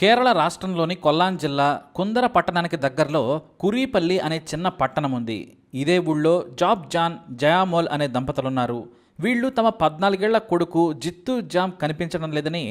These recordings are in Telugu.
కేరళ రాష్ట్రంలోని కొల్లాం జిల్లా కుందర పట్టణానికి దగ్గరలో కురీపల్లి అనే చిన్న పట్టణం ఉంది. ఇదే ఊళ్ళో జాబ్ జాన్ జయామోల్ అనే దంపతులున్నారు. వీళ్ళు తమ పద్నాలుగేళ్ళ కొడుకు జిత్తు జామ్ కనిపించడం లేదని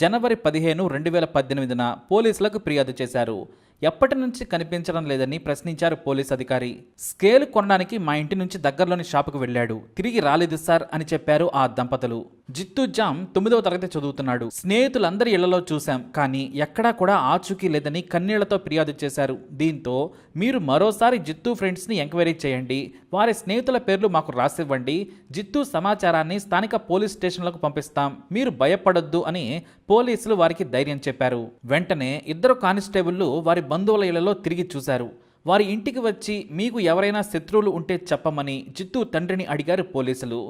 జనవరి పదిహేను రెండు వేల పద్దెనిమిదిన పోలీసులకు ఫిర్యాదు చేశారు. ఎప్పటి నుంచి కనిపించడం లేదని ప్రశ్నించారు పోలీస్ అధికారి. స్కేల్ కొనడానికి మా ఇంటి నుంచి దగ్గరలోని షాపుకు వెళ్ళాడు. తిరిగి రాలేదు సార్ అని చెప్పారు ఆ దంపతులు. జిత్తు జామ్ తొమ్మిదవ తరగతి చదువుతున్నాడు. స్నేహితులందరి ఇళ్ళలో చూశాం. కానీ ఎక్కడా కూడా ఆచూకీ లేదని కన్నీళ్ళతో ఫిర్యాదు చేశారు. దీంతో మీరు మరోసారి జిత్తు ఫ్రెండ్స్ని ఎంక్వైరీ చేయండి. వారి స్నేహితుల పేర్లు మాకు రాసివ్వండి. జిత్తు సమాచారాన్ని స్థానిక పోలీస్ స్టేషన్లకు పంపిస్తాం. మీరు భయపడొద్దు అని పోలీసులు వారికి ధైర్యం చెప్పారు. వెంటనే ఇద్దరు కానిస్టేబుళ్ళు వారి బంధువుల ఇళ్ళలో తిరిగి చూశారు. వారి ఇంటికి వచ్చి మీకు ఎవరైనా శత్రువులు ఉంటే చెప్పమని చిత్తూ తండ్రిని అడిగారు పోలీసులు.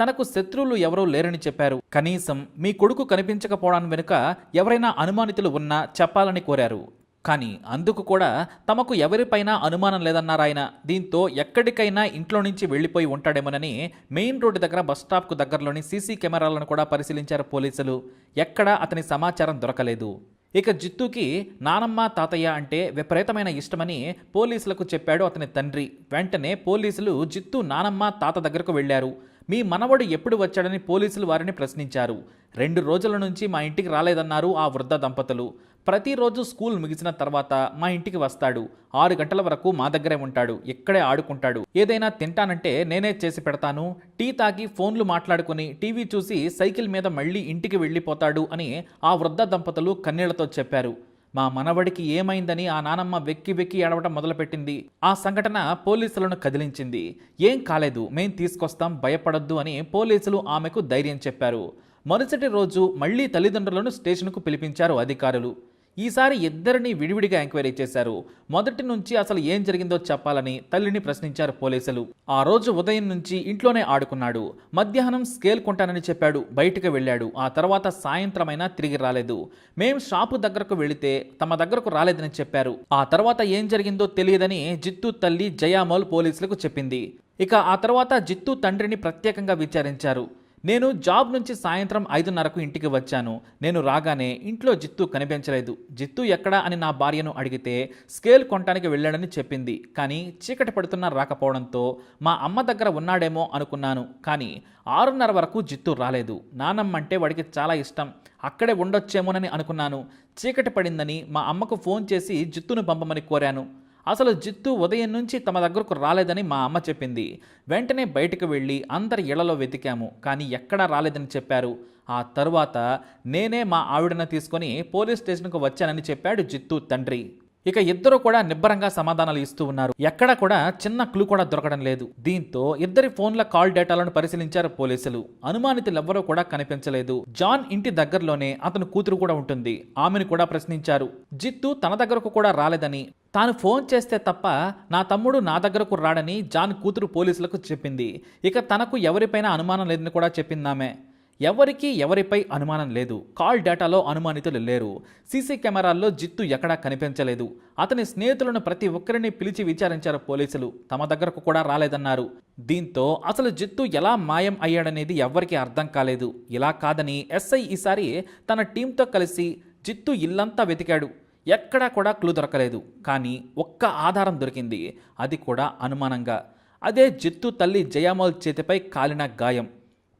తనకు శత్రువులు ఎవరూ లేరని చెప్పారు. కనీసం మీ కొడుకు కనిపించకపోవడం వెనుక ఎవరైనా అనుమానితులు ఉన్నా చెప్పాలని కోరారు. కానీ అందుకు కూడా తమకు ఎవరిపైనా అనుమానం లేదన్నారాయన దీంతో ఎక్కడికైనా ఇంట్లో నుంచి వెళ్ళిపోయి ఉంటాడేమోనని మెయిన్ రోడ్డు దగ్గర బస్ స్టాప్కు దగ్గరలోని సీసీ కెమెరాలను కూడా పరిశీలించారు పోలీసులు. ఎక్కడా అతని సమాచారం దొరకలేదు. ఇక జిత్తుకి నానమ్మ తాతయ్య అంటే విపరీతమైన ఇష్టమని పోలీసులకు చెప్పాడు అతని తండ్రి. వెంటనే పోలీసులు జిత్తు నానమ్మ తాత దగ్గరకు వెళ్ళారు మీ మనవడు ఎప్పుడు వచ్చాడని పోలీసులు వారిని ప్రశ్నించారు. రెండు రోజుల నుంచి మా ఇంటికి రాలేదన్నారు ఆ వృద్ధ దంపతులు. ప్రతిరోజు స్కూల్ ముగిసిన తర్వాత మా ఇంటికి వస్తాడు. ఆరు గంటల వరకు మా దగ్గరే ఉంటాడు. ఇక్కడే ఆడుకుంటాడు. ఏదైనా తింటానంటే నేనే చేసి పెడతాను. టీ తాగి ఫోన్లు మాట్లాడుకుని టీవీ చూసి సైకిల్ మీద మళ్ళీ ఇంటికి వెళ్ళిపోతాడు అని ఆ వృద్ధ దంపతులు కన్నీళ్ళతో చెప్పారు. మా మనవడికి ఏమైందని ఆ నానమ్మ వెక్కి వెక్కి ఏడవటం మొదలుపెట్టింది. ఆ సంఘటన పోలీసులను కదిలించింది. ఏం కాలేదు మేం తీసుకొస్తాం భయపడొద్దు అని పోలీసులు ఆమెకు ధైర్యం చెప్పారు. మరుసటి రోజు మళ్ళీ తల్లిదండ్రులను స్టేషన్కు పిలిపించారు అధికారులు. ఈసారి ఇద్దరిని విడివిడిగా ఎంక్వైరీ చేశారు. మొదటి నుంచి అసలు ఏం జరిగిందో చెప్పాలని తల్లిని ప్రశ్నించారు పోలీసులు. ఆ రోజు ఉదయం నుంచి ఇంట్లోనే ఆడుకున్నాడు. మధ్యాహ్నం స్కేల్ కొంటానని చెప్పాడు. బయటకు వెళ్ళాడు. ఆ తర్వాత సాయంత్రమైనా తిరిగి రాలేదు. మేం షాపు దగ్గరకు వెళితే తమ దగ్గరకు రాలేదని చెప్పారు. ఆ తర్వాత ఏం జరిగిందో తెలియదని జిత్తు తల్లి జయామోల్ పోలీసులకు చెప్పింది. ఇక ఆ తర్వాత జిత్తు తండ్రిని ప్రత్యేకంగా విచారించారు. నేను జాబ్ నుంచి సాయంత్రం ఐదున్నరకు ఇంటికి వచ్చాను. నేను రాగానే ఇంట్లో జిత్తు కనిపించలేదు. జిత్తు ఎక్కడా అని నా భార్యను అడిగితే స్కేల్ కొనడానికి వెళ్ళాడని చెప్పింది. కానీ చీకటి పడుతున్నా రాకపోవడంతో మా అమ్మ దగ్గర ఉన్నాడేమో అనుకున్నాను. కానీ ఆరున్నర వరకు జిత్తు రాలేదు. నానమ్మ అంటే వాడికి చాలా ఇష్టం. అక్కడే ఉండొచ్చేమోనని అనుకున్నాను. చీకటి పడిందని మా అమ్మకు ఫోన్ చేసి జిత్తును పంపమని కోరాను. అసలు జిత్తు ఉదయం నుంచి తమ దగ్గరకు రాలేదని మా అమ్మ చెప్పింది. వెంటనే బయటకు వెళ్ళి అందరి ఇళ్ళలో వెతికాము. కానీ ఎక్కడా రాలేదని చెప్పారు. ఆ తరువాత నేనే మా ఆవిడను తీసుకొని పోలీస్ స్టేషన్కు వచ్చానని చెప్పాడు జిత్తు తండ్రి. ఇక ఇద్దరు కూడా నిబ్బరంగా సమాధానాలు ఇస్తూ ఉన్నారు. ఎక్కడా కూడా చిన్న క్లూ కూడా దొరకడం లేదు. దీంతో ఇద్దరి ఫోన్ల కాల్ డేటాలను పరిశీలించారు పోలీసులు. అనుమానితులెవ్వరూ కూడా కనిపించలేదు. జాన్ ఇంటి దగ్గరలోనే అతను కూతురు కూడా ఉంటుంది. ఆమెను కూడా ప్రశ్నించారు. జిత్తు తన దగ్గరకు కూడా రాలేదని తాను ఫోన్ చేస్తే తప్ప నా తమ్ముడు నా దగ్గరకు రాడని జాన్ కూతురు పోలీసులకు చెప్పింది. ఇక తనకు ఎవరిపైన అనుమానం లేదని కూడా చెప్పిందామే. ఎవరికీ ఎవరిపై అనుమానం లేదు. కాల్ డేటాలో అనుమానితులు లేరు. సీసీ కెమెరాల్లో జిత్తు ఎక్కడా కనిపించలేదు. అతని స్నేహితులను ప్రతి ఒక్కరిని పిలిచి విచారించారు పోలీసులు. తమ దగ్గరకు కూడా రాలేదన్నారు. దీంతో అసలు జిత్తు ఎలా మాయం అయ్యాడనేది ఎవ్వరికీ అర్థం కాలేదు. ఇలా కాదని ఎస్ఐ ఈసారి తన టీంతో కలిసి జిత్తు ఇల్లంతా వెతికాడు. ఎక్కడా కూడా క్లూ దొరకలేదు. కానీ ఒక్క ఆధారం దొరికింది. అది కూడా అనుమానంగా. అదే జిత్తు తల్లి జయామోల్ చేతిపై కాలిన గాయం.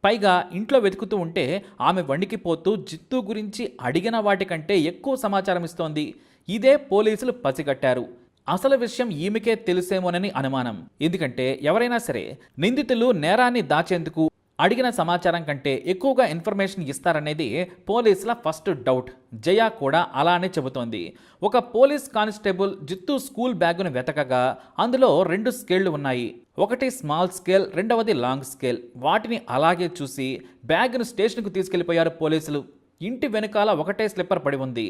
పైగా ఇంట్లో వెతుకుతూ ఉంటే ఆమె వణికిపోతూ జిత్తు గురించి అడిగిన వాటికంటే ఎక్కువ సమాచారం ఇస్తోంది. ఇదే పోలీసులు పసిగట్టారు. అసలు విషయం ఈమెకే తెలుసేమోనని అనుమానం. ఎందుకంటే ఎవరైనా సరే నిందితులు నేరాన్ని దాచేందుకు అడిగిన సమాచారం కంటే ఎక్కువగా ఇన్ఫర్మేషన్ ఇస్తారనేది పోలీసుల ఫస్ట్ డౌట్. జయ కూడా అలానే చెబుతోంది. ఒక పోలీస్ కానిస్టేబుల్ జిత్తు స్కూల్ బ్యాగును వెతకగా అందులో రెండు స్కేళ్ళు ఉన్నాయి. ఒకటి స్మాల్ స్కేల్ రెండవది లాంగ్ స్కేల్. వాటిని అలాగే చూసి బ్యాగ్ను స్టేషన్కు తీసుకెళ్ళిపోయారు పోలీసులు. ఇంటి వెనుకాల ఒకటే స్లిప్పర్ పడి ఉంది.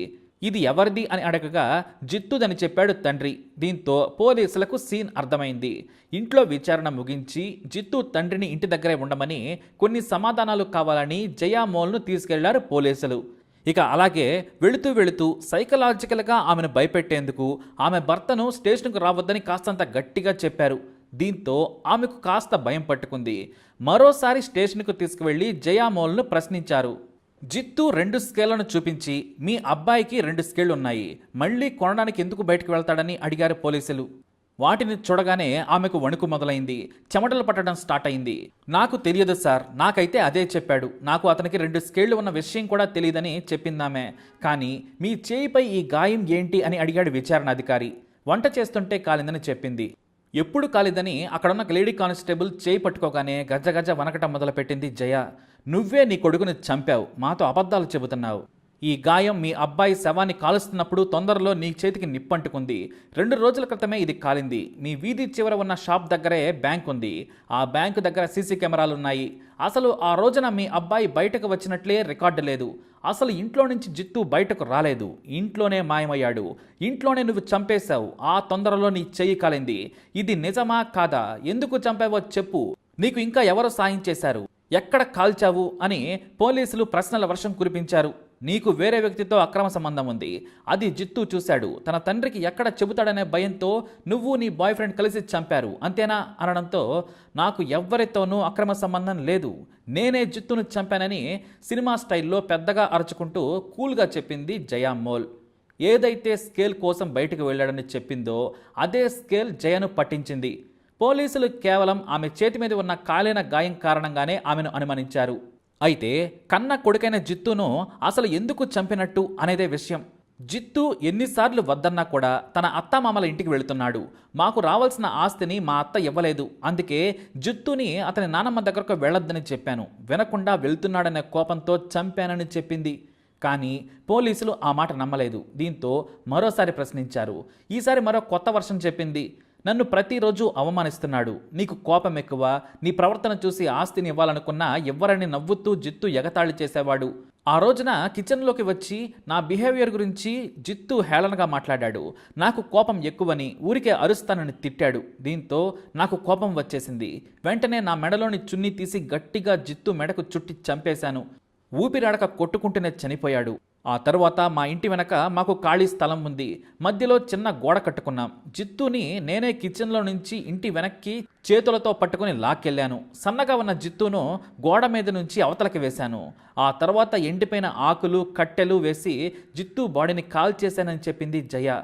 ఇది ఎవరిది అని అడగగా జిత్తుదని చెప్పాడు తండ్రి. దీంతో పోలీసులకు సీన్ అర్థమైంది. ఇంట్లో విచారణ ముగించి జిత్తు తండ్రిని ఇంటి దగ్గరే ఉండమని కొన్ని సమాధానాలు కావాలని జయామోల్ను తీసుకెళ్ళారు పోలీసులు. ఇక అలాగే వెళుతూ వెళుతూ సైకలాజికల్గా ఆమెను భయపెట్టేందుకు ఆమె భర్తను స్టేషన్కు రావద్దని కాస్తంత గట్టిగా చెప్పారు. దీంతో ఆమెకు కాస్త భయం పట్టుకుంది. మరోసారి స్టేషన్కు తీసుకువెళ్ళి జయామోల్ను ప్రశ్నించారు. జిత్తు రెండు స్కేళ్ళను చూపించి మీ అబ్బాయికి రెండు స్కేళ్ళు ఉన్నాయి మళ్ళీ కొనడానికి ఎందుకు బయటకు వెళ్తాడని అడిగారు పోలీసులు. వాటిని చూడగానే ఆమెకు వణుకు మొదలైంది. చెమటలు పట్టడం స్టార్ట్ అయింది. నాకు తెలియదు సార్. నాకైతే అదే చెప్పాడు. నాకు అతనికి రెండు స్కేళ్ళు ఉన్న విషయం కూడా తెలియదని చెప్పిందామె. కానీ మీ చేయిపై ఈ గాయం ఏంటి అని అడిగాడు విచారణ అధికారి వంట చేస్తుంటే కాలిందని చెప్పింది. ఎప్పుడు కాలిదని అక్కడున్న లేడీ కానిస్టేబుల్ చేయి పట్టుకోగానే గజ గజ వనకటం మొదలుపెట్టింది జయ. నువ్వే నీ కొడుకుని చంపావు. మాతో అబద్ధాలు చెబుతున్నావు. ఈ గాయం మీ అబ్బాయి శవాన్ని కాలుస్తున్నప్పుడు తొందరలో నీ చేతికి నిప్పంటుకుంది. రెండు రోజుల క్రితమే ఇది కాలింది. మీ వీధి చివర ఉన్న షాప్ దగ్గరే బ్యాంక్ ఉంది. ఆ బ్యాంకు దగ్గర సీసీ కెమెరాలు ఉన్నాయి అసలు ఆ రోజున మీ అబ్బాయి బయటకు వచ్చినట్లే రికార్డు లేదు. అసలు ఇంట్లో నుంచి జిత్తు బయటకు రాలేదు. ఇంట్లోనే మాయమయ్యాడు. ఇంట్లోనే నువ్వు చంపేశావు. ఆ తొందరలో నీ చెయ్యి కాలింది. ఇది నిజమా కాదా? ఎందుకు చంపావో చెప్పు. నీకు ఇంకా ఎవరు సాయం చేశారు? ఎక్కడ కాల్చావు అని పోలీసులు ప్రశ్నల వర్షం కురిపించారు. నీకు వేరే వ్యక్తితో అక్రమ సంబంధం ఉంది. అది జిత్తు చూశాడు. తన తండ్రికి ఎక్కడ చెబుతాడనే భయంతో నువ్వు నీ బాయ్ ఫ్రెండ్ కలిసి చంపారు. అంతేనా? అనడంతో నాకు ఎవ్వరితోనూ అక్రమ సంబంధం లేదు. నేనే జిత్తును చంపానని సినిమా స్టైల్లో పెద్దగా అరుచుకుంటూ కూల్గా చెప్పింది జయామోల్ ఏదైతే స్కేల్ కోసం బయటకు వెళ్ళాడని చెప్పిందో అదే స్కేల్ జయను పట్టించింది. పోలీసులు కేవలం ఆమె చేతి మీద ఉన్న కాలిన గాయం కారణంగానే ఆమెను అనుమానించారు. అయితే కన్న కొడుకైన జిత్తును అసలు ఎందుకు చంపినట్టు అనేదే విషయం. జిత్తు ఎన్నిసార్లు వద్దన్నా కూడా తన అత్తమామల ఇంటికి వెళుతున్నాడు. మాకు రావాల్సిన ఆస్తిని మా అత్త ఇవ్వలేదు. అందుకే జిత్తుని అతని నానమ్మ దగ్గరకు వెళ్ళొద్దని చెప్పాను. వినకుండా వెళ్తున్నాడనే కోపంతో చంపానని చెప్పింది. కానీ పోలీసులు ఆ మాట నమ్మలేదు. దీంతో మరోసారి ప్రశ్నించారు. ఈసారి మరో కొత్త వర్షం చెప్పింది. నన్ను ప్రతిరోజు అవమానిస్తున్నాడు. నీకు కోపం ఎక్కువ నీ ప్రవర్తన చూసి ఆస్తిని ఇవ్వాలనుకున్నా ఎవ్వరని నవ్వుతూ జిత్తు ఎగతాళి చేసేవాడు. ఆ రోజున కిచెన్లోకి వచ్చి నా బిహేవియర్ గురించి జిత్తు హేళనగా మాట్లాడాడు. నాకు కోపం ఎక్కువని ఊరికే అరుస్తానని తిట్టాడు. దీంతో నాకు కోపం వచ్చేసింది. వెంటనే నా మెడలోని చున్నీ తీసి గట్టిగా జిత్తు మెడకు చుట్టి చంపేశాను. ఊపిరాడక కొట్టుకుంటూనే చనిపోయాడు. ఆ తర్వాత మా ఇంటి వెనక మాకు ఖాళీ స్థలం ఉంది. మధ్యలో చిన్న గోడ కట్టుకున్నాం. జిత్తుని నేనే కిచెన్లో నుంచి ఇంటి వెనక్కి చేతులతో పట్టుకుని లాక్కెళ్ళాను. సన్నగా ఉన్న జిత్తును గోడ మీద నుంచి అవతలకి వేశాను. ఆ తర్వాత ఎండిపోయిన ఆకులు కట్టెలు వేసి జిత్తు బాడీని కాల్ చేశానని చెప్పింది జయ.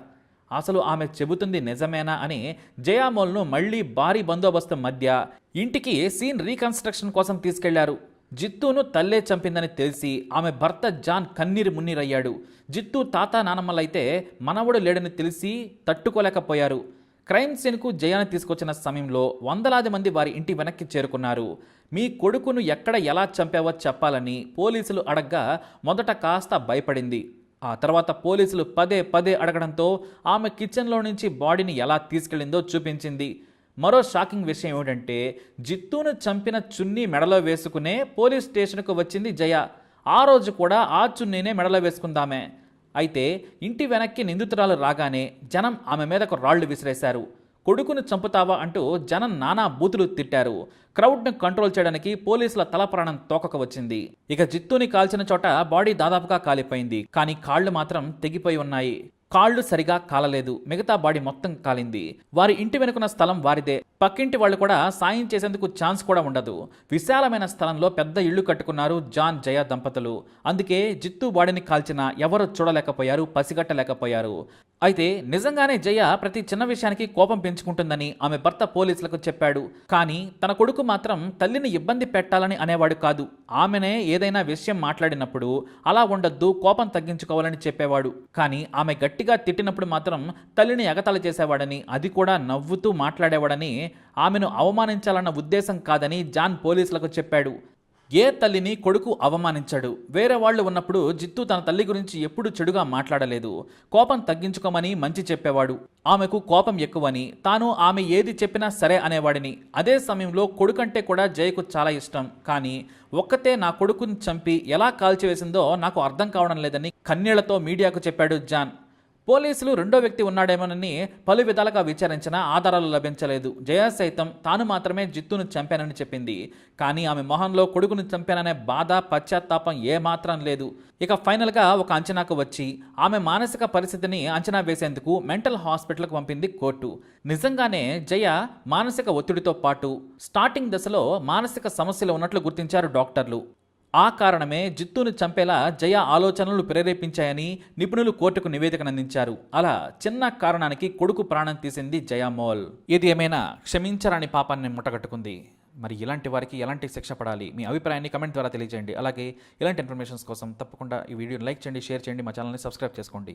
అసలు ఆమె చెబుతుంది నిజమేనా అని జయామోల్ను మళ్ళీ భారీ బందోబస్తు మధ్య ఇంటికి సీన్ రీకన్స్ట్రక్షన్ కోసం తీసుకెళ్ళారు. జిత్తును తల్లే చంపిందని తెలిసి ఆమె భర్త జాన్ కన్నీరు మున్నీరయ్యాడు. జిత్తు తాత నానమ్మలైతే మనవడు లేడని తెలిసి తట్టుకోలేకపోయారు. క్రైమ్ సీన్కు జయాన్ని తీసుకొచ్చిన సమయంలో వందలాది మంది వారి ఇంటి వెనక్కి చేరుకున్నారు. మీ కొడుకును ఎక్కడ ఎలా చంపావో చెప్పాలని పోలీసులు అడగ్గా మొదట కాస్త భయపడింది. ఆ తర్వాత పోలీసులు పదే పదే అడగడంతో ఆమె కిచెన్లో నుంచి బాడీని ఎలా తీసుకెళ్ళిందో చూపించింది. మరో షాకింగ్ విషయం ఏమిటంటే జిత్తును చంపిన చున్నీ మెడలో వేసుకునే పోలీస్ స్టేషన్కు వచ్చింది జయ. ఆ రోజు కూడా ఆ చున్నీనే మెడలో వేసుకుందామే. అయితే ఇంటి వెనక్కి నిందితురాలు రాగానే జనం ఆమె మీదకు రాళ్ళు విసిరేశారు. కొడుకును చంపుతావా అంటూ జనం నానా బూతులు తిట్టారు. క్రౌడ్ను కంట్రోల్ చేయడానికి పోలీసుల తల ప్రాణం తోకక వచ్చింది. ఇక జిత్తుని కాల్చిన చోట బాడీ దాదాపుగా కాలిపోయింది. కానీ కాళ్ళు మాత్రం తెగిపోయి ఉన్నాయి. కాళ్ళు సరిగా కాలలేదు. మిగతా బాడీ మొత్తం కాలింది. వారి ఇంటి వెనుకున్న స్థలం వారిదే. పక్కింటి వాళ్ళు కూడా సాయం చేసేందుకు ఛాన్స్ కూడా ఉండదు. విశాలమైన స్థలంలో పెద్ద ఇళ్ళు కట్టుకున్నారు జాన్ జయ దంపతులు. అందుకే జిత్తు బాడీని కాల్చిన ఎవరు చూడలేకపోయారు పసిగట్టలేకపోయారు. అయితే నిజంగానే జయ ప్రతి చిన్న విషయానికి కోపం పెంచుకుంటుందని ఆమె భర్త పోలీసులకు చెప్పాడు. కానీ తన కొడుకు మాత్రం తల్లిని ఇబ్బంది పెట్టాలని అనేవాడు కాదు. ఆమెనే ఏదైనా విషయం మాట్లాడినప్పుడు అలా ఉండొద్దు కోపం తగ్గించుకోవాలని చెప్పేవాడు. కానీ ఆమె గట్టిగా తిట్టినప్పుడు మాత్రం తల్లిని ఎగతాళి చేసేవాడని అది కూడా నవ్వుతూ మాట్లాడేవాడని ఆమెను అవమానించాలన్న ఉద్దేశం కాదని జాన్ పోలీసులకు చెప్పాడు. ఏ తల్లిని కొడుకు అవమానించాడు? వేరే వాళ్ళు ఉన్నప్పుడు జిత్తు తన తల్లి గురించి ఎప్పుడు చెడుగా మాట్లాడలేదు. కోపం తగ్గించుకోమని మంచి చెప్పేవాడు. ఆమెకు కోపం ఎక్కువని తాను ఆమె ఏది చెప్పినా సరే అనేవాడిని. అదే సమయంలో కొడుకంటే కూడా జయకు చాలా ఇష్టం. కానీ ఒక్కతే నా కొడుకుని చంపి ఎలా కాల్చివేసిందో నాకు అర్థం కావడం లేదని కన్నీళ్ళతో మీడియాకు చెప్పాడు జాన్. పోలీసులు రెండో వ్యక్తి ఉన్నాడేమోనని పలు విధాలుగా విచారించినా ఆధారాలు లభించలేదు. జయ సైతం తాను మాత్రమే జిత్తును చంపానని చెప్పింది. కానీ ఆమె మొహంలో కొడుకును చంపాననే బాధ పశ్చాత్తాపం ఏమాత్రం లేదు. ఇక ఫైనల్గా ఒక అంచనాకు వచ్చి ఆమె మానసిక పరిస్థితిని అంచనా వేసేందుకు మెంటల్ హాస్పిటల్కు పంపింది కోర్టు. నిజంగానే జయ మానసిక ఒత్తిడితో పాటు స్టార్టింగ్ దశలో మానసిక సమస్యలు ఉన్నట్లు గుర్తించారు డాక్టర్లు. ఆ కారణమే జిత్తును చంపేలా జయ ఆలోచనలు ప్రేరేపించాయని నిపుణులు కోర్టుకు నివేదికనందించారు. అలా చిన్న కారణానికి కొడుకు ప్రాణం తీసింది జయామోల్ ఇది ఏమైనా క్షమించరాని పాపాన్ని ముట్టగట్టుకుంది? మరి ఇలాంటి వారికి ఎలాంటి శిక్ష పడాలి? మీ అభిప్రాయాన్ని కమెంట్ ద్వారా తెలియజేయండి. అలాగే ఇలాంటి ఇన్ఫర్మేషన్స్ కోసం తప్పకుండా ఈ వీడియోని లైక్ చేయండి షేర్ చేయండి మా ఛానల్ని సబ్స్క్రైబ్ చేసుకోండి.